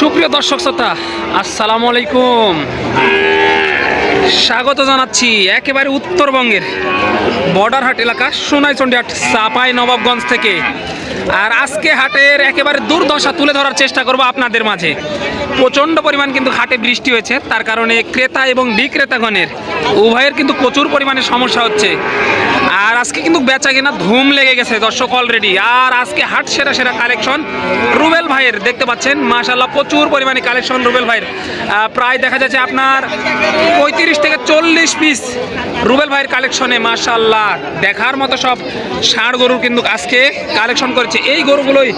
সুপ্রিয় দর্শক শ্রোতা, আসসালামু আলাইকুম। স্বাগত জানাচ্ছি একেবারে উত্তরবঙ্গের বর্ডার হাট এলাকা সোনাইচন্ডী হাট নবাবগঞ্জ থেকে। আর আজকে হাটের একেবারে দুর্দশা তুলে ধরার চেষ্টা করব আপনাদের মাঝে। প্রচণ্ড পরিমাণ কিন্তু হাটে বৃষ্টি হয়েছে। তার কারণে ক্রেতা এবং বিক্রেতাগণের, উভয়ের কিন্তু প্রচুর পরিমাণে সমস্যা হচ্ছে। আর আজকে কিন্তু বেচা কেনা ধুম লেগে গেছে দর্শক অলরেডি আর আজকে হাট সেরা সেরা কালেকশন রুবেল ভাইয়ের, দেখতে পাচ্ছেন? মাশাল্লাহ প্রচুর পরিমাণে কালেকশন রুবেল ভাইয়ের। প্রায় দেখা যাচ্ছে আপনার পঁয়ত্রিশ থেকে চল্লিশ পিস রুবেল ভাইয়ের কালেকশনে মাশাল্লাহ দেখার মতো সব ষাঁড় গরুর কিন্তু আজকে কালেকশন করেছে। এই গরুগুলোই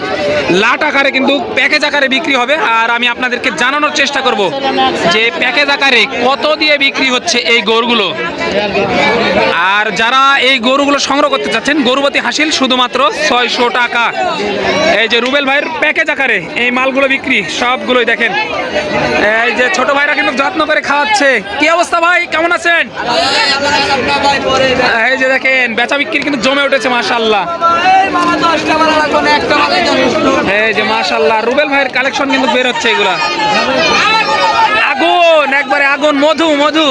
লাট আকারে কিন্তু প্যাকেজ আকারে বিক্রি হবে। আর আমি আপনাদেরকে জানানোর চেষ্টা করব যে প্যাকেজ আকারে কত দিয়ে বিক্রি হচ্ছে এই গরুগুলো? আর যারা এই গরুগুলো সংগ্রহ করতে চাচ্ছেন, গরুবতী হাসিল শুধুমাত্র ছয়শো টাকা। এই যে রুবেল ভাইয়ের প্যাকেজ আকারে এই মালগুলো বিক্রি, সবগুলোই দেখেন। যে ছোট ভাইরা কিন্তু যত্ন করে খাওয়াচ্ছে। কি অবস্থা ভাই? কেমন আছেন? এই যে দেখেন, বেচা বিক্রি কিন্তু জমে উঠেছে মাশাল্লাহ এই যে মাশাল্লাহ রুবেল ভাইয়ের কালেকশন কিন্তু বের হচ্ছে এগুলা। আগুন, একবারে আগুন, মধু মধু।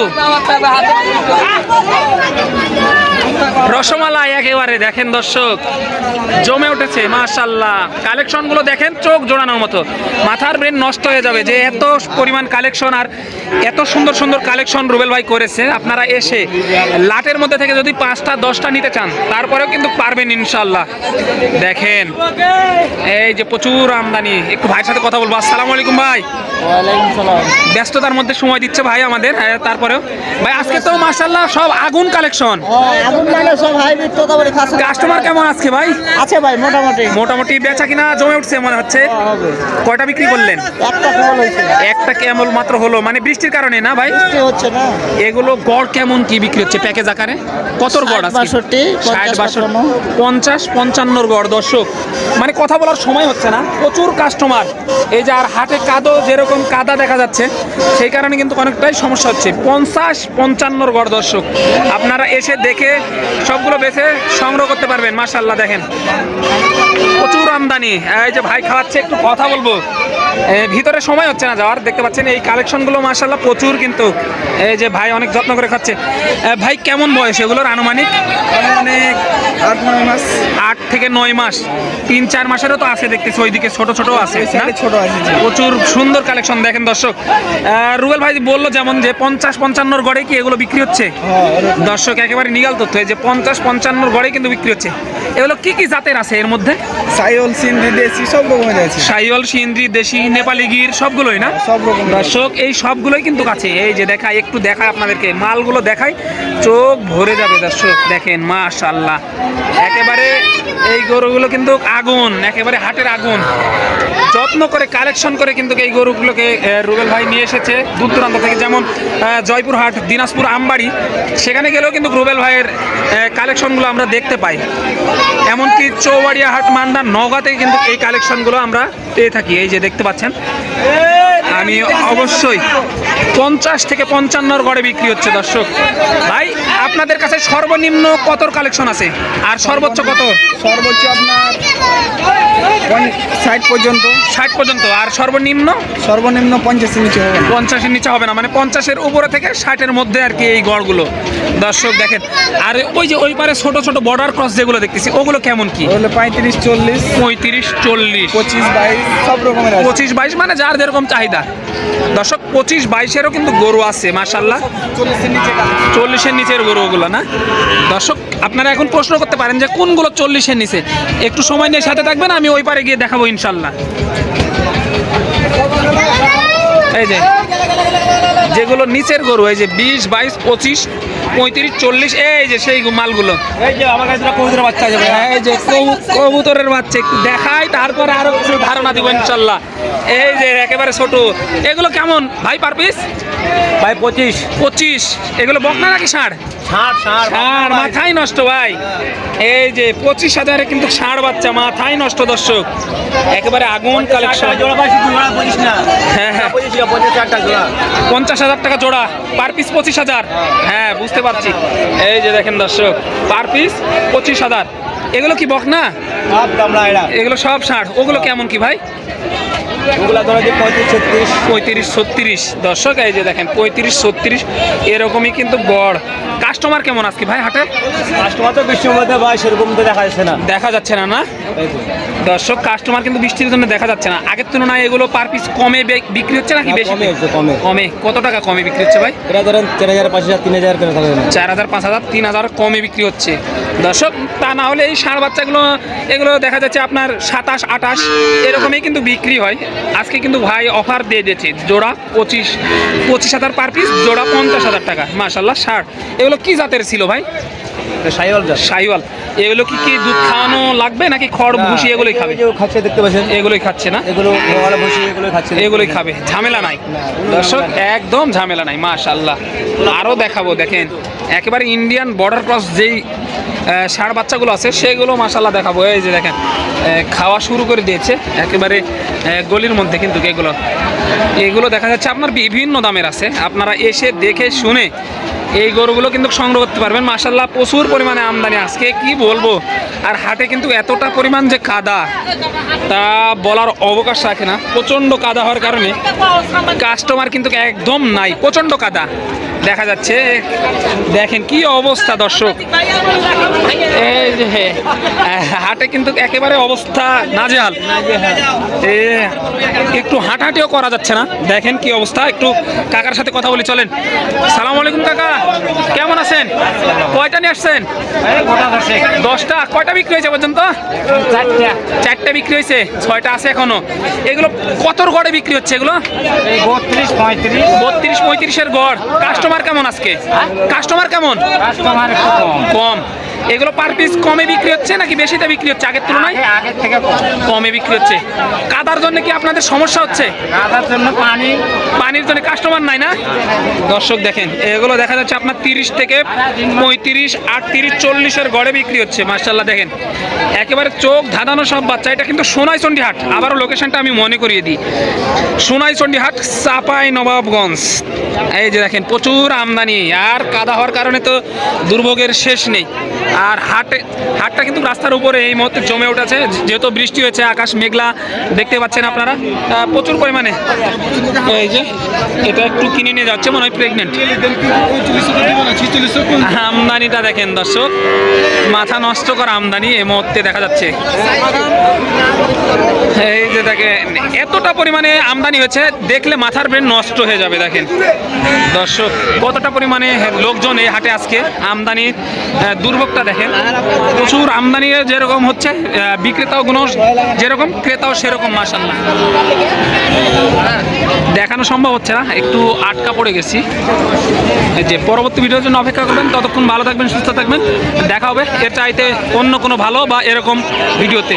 রসমালাই একেবারে দেখেন দর্শক জমে উঠেছে মাশাল্লাহ কালেকশনগুলো দেখেন চোখ জোড়ানোর মতো। মাথার ব্রেন নষ্ট হয়ে যাবে যে এত পরিমাণ কালেকশন আর এত সুন্দর সুন্দর কালেকশন রুবেল ভাই করেছে আপনারা এসে লাটের মধ্যে থেকে যদি পাঁচটা দশটা নিতে চান তারপরেও কিন্তু পারবেন ইনশাল্লাহ দেখেন এই যে প্রচুর আমদানি। একটু ভাইয়ের সাথে কথা বলব। আসসালামু আলাইকুম ভাই। ব্যস্ততার মধ্যে সময় দিচ্ছে ভাই আমাদের হ্যাঁ, তারপরেও। ভাই আজকে তো মাশাল্লাহ সব আগুন কালেকশন। আগুন সব হাইব্রিড তোতাবাড়ি খাসা কাস্টমার কেমন আজকে ভাই? আছে ভাই মোটামুটি। মোটামুটি বেচা কিনা জমে উঠছে মনে হচ্ছে। হবে। কয়টা বিক্রি করলেন? একটা কেবল হয়েছে। একটা কেমন মাত্র হলো। মানে বৃষ্টির কারণে না ভাই? হচ্ছে না। এগুলো গড় কেমন কি বিক্রি হচ্ছে প্যাকেজ আকারে? কতর গড় আছে। পঞ্চাশ পঞ্চান্নর গড় দর্শক। মানে কথা বলার সময় হচ্ছে না। প্রচুর কাস্টমার এই যে আর হাটে কাদো যেরকম কাদা দেখা যাচ্ছে সেই কারণে কিন্তু অনেকটাই সমস্যা হচ্ছে। পঞ্চাশ পঞ্চান্নর গড় দর্শক। আপনারা এসে দেখে সবগুলো বেছে সংগ্রহ করতে পারবেন মার্শাল্লাহ দেখেন। প্রচুর আমদানি। এই যে ভাই খাওয়াচ্ছে, একটু কথা বলব। ভিতরে সময় হচ্ছে না যাওয়ার। দেখতে পাচ্ছেন এই কালেকশনগুলো মাশাল্লাহ প্রচুর কিন্তু এই যে ভাই অনেক যত্ন করে খাচ্ছে। ভাই কেমন বয়স এগুলোর আনুমানিক? আট নয় মাস। আট থেকে নয় মাস। তিন চার মাসেরও তো আছে দেখতেছি ওইদিকে ছোট ছোট আছে? ছোট আছে প্রচুর সুন্দর কালেকশন দেখেন দর্শক। রুবেল ভাই বলল যেমন যে পঞ্চাশ পঞ্চান্নর গড়ে কি এগুলো বিক্রি হচ্ছে? হ্যাঁ, দর্শক একেবারে নিগাল তথ্য এই যে পঞ্চাশ পঞ্চান্নর গড়ে কিন্তু বিক্রি হচ্ছে। এগুলো কি কি জাতের আছে এর মধ্যে? সাইল সিন্ধি দেশি সব রকমের আছে। সিন্দ্রি দেশি নেপালি গির সবগুলোই না? সব রকম দর্শক এই সবগুলোই কিন্তু কাছে। এই যে দেখায় একটু দেখায় আপনাদেরকে। মালগুলো দেখায় চোখ ভরে যাবে দর্শক। দেখেন মাশাল্লাহ একেবারে এই গরুগুলো কিন্তু আগুন একেবারে হাটের আগুন। যত্ন করে কালেকশন করে কিন্তু এই গরুগুলোকে রুবেল ভাই নিয়ে এসেছে দূর দূরান্ত থেকে। যেমন আহ, জয়পুরহাট দিনাজপুর আমবাড়ি। সেখানে গেলেও কিন্তু রুবেল ভাইয়ের কালেকশনগুলো আমরা দেখতে পাই। এমনকি চৌবাড়িয়া হাট মান্ডা নগা থেকে কিন্তু এই কালেকশনগুলো আমরা পেয়ে থাকি। এই যে দেখতে পাচ্ছেন। আমি অবশ্যই পঞ্চাশ থেকে পঞ্চান্নর গড়ে বিক্রি হচ্ছে দর্শক। ভাই আপনাদের কাছে সর্বনিম্ন কতর কালেকশন আছে? আর সর্বোচ্চ কত? সর্বোচ্চ আপনার ষাট পর্যন্ত। ষাট পর্যন্ত। আর সর্বনিম্ন? সর্বনিম্ন পঞ্চাশের নিচে হবে পঞ্চাশের নিচে হবে না। মানে পঞ্চাশের উপরে থেকে ষাটের মধ্যে আর কি এই গড়গুলো। দর্শক দেখেন আর ওই যে ওই পারে ছোট ছোট বর্ডার ক্রস যেগুলো দেখতেছি ওগুলো কেমন কি? ওগুলো পঁয়ত্রিশ চল্লিশ পঁয়ত্রিশ চল্লিশ। পঁচিশ বাইশ সব রকমের পঁচিশ বাইশ মানে যার যেরকম চাহিদা। দর্শক পঁচিশ বাইশেরও কিন্তু গরু আছে মাসাল্লাহ চল্লিশের নিচে চল্লিশের নিচের গরু ওগুলো না? দর্শক আপনারা এখন প্রশ্ন করতে পারেন যে কোনগুলো চল্লিশের নিচে? একটু সময় নিয়ে সাথে থাকবেন আমি ওই পারে গিয়ে দেখাবো ইনশাল্লাহ এই যে যেগুলো নিচের গরু এই যে বিশ বাইশ পঁচিশ পঁয়ত্রিশ চল্লিশ এই যে সেই মালগুলো। এই যে আমার কাছে কবুতরের বাচ্চা আছে এই যে কবুতরের বাচ্চা একটু দেখাই তারপরে আরও কিছু ধারণা দিব ইনশাল্লাহ এই যে একেবারে ছোট এগুলো কেমন? ভাই পার পিস ভাই পঁচিশ। পঁচিশ। এগুলো বকনা নাকি ষাঁড়? ষাঁড় মাথায় নষ্ট ভাই। এই যে পঁচিশ হাজারে কিন্তু ষাঁড় বাচ্চা মাথায় নষ্ট দর্শক। একেবারে আগুন কালেকশন হ্যাঁ হ্যাঁ। পঞ্চাশ হাজার টাকা জোড়া। পার পিস পঁচিশ হাজার। হ্যাঁ বুঝতে পারছি। এই যে দেখেন দর্শক পার পিস পঁচিশ হাজার। এগুলো কি বক না এগুলো সব ষাঁড়। ওগুলো কেমন কি ভাই? ওগুলা ধরো যে পঁয়ত্রিশ ছত্রিশ। পঁয়ত্রিশ ছত্রিশ। দর্শক এই যে দেখেন পঁয়ত্রিশ ছত্রিশ এরকমই কিন্তু গড়। কাস্টমার কেমন আজকে ভাই হাটে? কাস্টমার তো বৃষ্টির মধ্যে ভাই সেরকম তো দেখা যাচ্ছে না। দেখা যাচ্ছে না না? দর্শক কাস্টমার কিন্তু বৃষ্টির জন্য দেখা যাচ্ছে না। আগের তুলনায় এগুলো পার পিস কমে বিক্রি হচ্ছে নাকি বেশি? কমে হচ্ছে, কমে। কমে। কত টাকা কমে বিক্রি হচ্ছে ভাই? এটা ধরেন চার হাজার পাঁচ হাজার তিন হাজার করে থাকে। চার হাজার পাঁচ হাজার তিন হাজার কমে বিক্রি হচ্ছে। দর্শক তা না হলে এই ষাঁড় বাচ্চাগুলো এগুলো দেখা যাচ্ছে আপনার সাতাশ আঠাশ এরকমই কিন্তু বিক্রি হয়। আজকে কিন্তু ভাই অফার দিয়ে দিয়েছে। জোড়া পঁচিশ পঁচিশ হাজার পার পিস জোড়া পঞ্চাশ হাজার টাকা। মাসাল্লাহ ষাট। এগুলো কি জাতের ছিল ভাই? সাইওয়াল সাইওয়াল এগুলো কি কি দুধ খাওয়ানো লাগবে নাকি খড় ভুসি এগুলোই খাবে? খাচ্ছে দেখতে পাচ্ছেন। এগুলোই খাচ্ছে না? এগুলো ভুসি এগুলো খাচ্ছে। এগুলোই খাবে। ঝামেলা নাই। দর্শক একদম ঝামেলা নাই মাশাল্লাহ আরও দেখাবো দেখেন। একেবারে ইন্ডিয়ান বর্ডার ক্রস যেই ষাঁড় বাচ্চাগুলো আছে সেগুলো মাশাল্লাহ দেখাবো। এই যে দেখেন খাওয়া শুরু করে দিয়েছে। একেবারে গলির মধ্যে কিন্তু এগুলো। এগুলো দেখা যাচ্ছে আপনার বিভিন্ন দামের আছে। আপনারা এসে দেখে শুনে এই গরুগুলো কিন্তু সংগ্রহ করতে পারবেন। মাসাল্লাহ প্রচুর পরিমাণে আমদানি। আজকে কি বলব? আর হাটে কিন্তু এতটা পরিমাণ যে কাদা, তা বলার অবকাশ রাখে না। প্রচণ্ড কাদা হওয়ার কারণে কাস্টমার কিন্তু একদম নাই। প্রচণ্ড কাদা। দেখা যাচ্ছে। দেখেন কি অবস্থা দর্শক। এই যে হাটে কিন্তু একেবারে অবস্থা নাজেহাল। এ একটু হাঁটাহাঁটিও করা যাচ্ছে না। দেখেন কি অবস্থা একটু কাকার সাথে কথা বলি চলেন। সালাম আলাইকুম কাকা। কেমন আছেন? কয়টা নিয়ে আসছেন? দশটা। কয়টা বিক্রি হয়েছে পর্যন্ত? চারটা বিক্রি হয়েছে ছয়টা আছে এখনও। এগুলো কতর গড়ে বিক্রি হচ্ছে এগুলো? বত্রিশ পঁয়ত্রিশ। বত্রিশ পঁয়ত্রিশের গড়। কাস্টমার কেমন আজকে? কাস্টমার কেমন? কাস্টমার কম। কম। এগুলো পার পিস কমে বিক্রি হচ্ছে নাকি বেশিতে বিক্রি হচ্ছে? আগের তুলনায়? আগের থেকে কমে। বিক্রি হচ্ছে। কাদার জন্য কি আপনাদের সমস্যা হচ্ছে? কাদার জন্য পানি। পানির জন্য কাস্টমার নাই না? দর্শক দেখেন এগুলো দেখা যাচ্ছে আপনার তিরিশ থেকে পঁয়ত্রিশ আটত্রিশ চল্লিশের গড়ে বিক্রি হচ্ছে মার্শাল্লাহ দেখেন। একেবারে চোখ ধাঁধানো সব বাচ্চা এটা কিন্তু সোনাইচন্ডী হাট আবারও লোকেশনটা আমি মনে করিয়ে দিই। সোনাইচন্ডী হাট চাপাই নবাবগঞ্জ। এই যে দেখেন প্রচুর আমদানি। আর কাদা হওয়ার কারণে তো দুর্ভোগের শেষ নেই। আর হাটে হাটটা কিন্তু রাস্তার উপরে এই মুহূর্তে জমে উঠেছে। যেহেতু বৃষ্টি হয়েছে আকাশ মেঘলা দেখতে পাচ্ছেন আপনারা। প্রচুর পরিমাণে। এই যে এটা একটু কিনে নিয়ে যাচ্ছে মনে হয় প্রেগনেন্ট আমদানিটা দেখেন দর্শক মাথা নষ্ট করা আমদানি এই মুহূর্তে দেখা যাচ্ছে। এই যে দেখেন এতটা পরিমাণে আমদানি হয়েছে দেখলে মাথার ব্রেন নষ্ট হয়ে যাবে দেখেন। দর্শক কতটা পরিমাণে লোকজন এই হাটে আজকে আমদানির আহ, দুর্ভোগটা দেখেন। প্রচুর আমদানি যেরকম হচ্ছে বিক্রেতাও গুণ যেরকম, ক্রেতাও সেরকম মাসাল্লাহ দেখানো সম্ভব হচ্ছে না, একটু আটকা পড়ে গেছি। যে পরবর্তী ভিডিওর জন্য অপেক্ষা করবেন, ততক্ষণ ভালো থাকবেন, সুস্থ থাকবেন, দেখা হবে। এর চাইতে অন্য কোনো ভালো বা এরকম ভিডিওতে।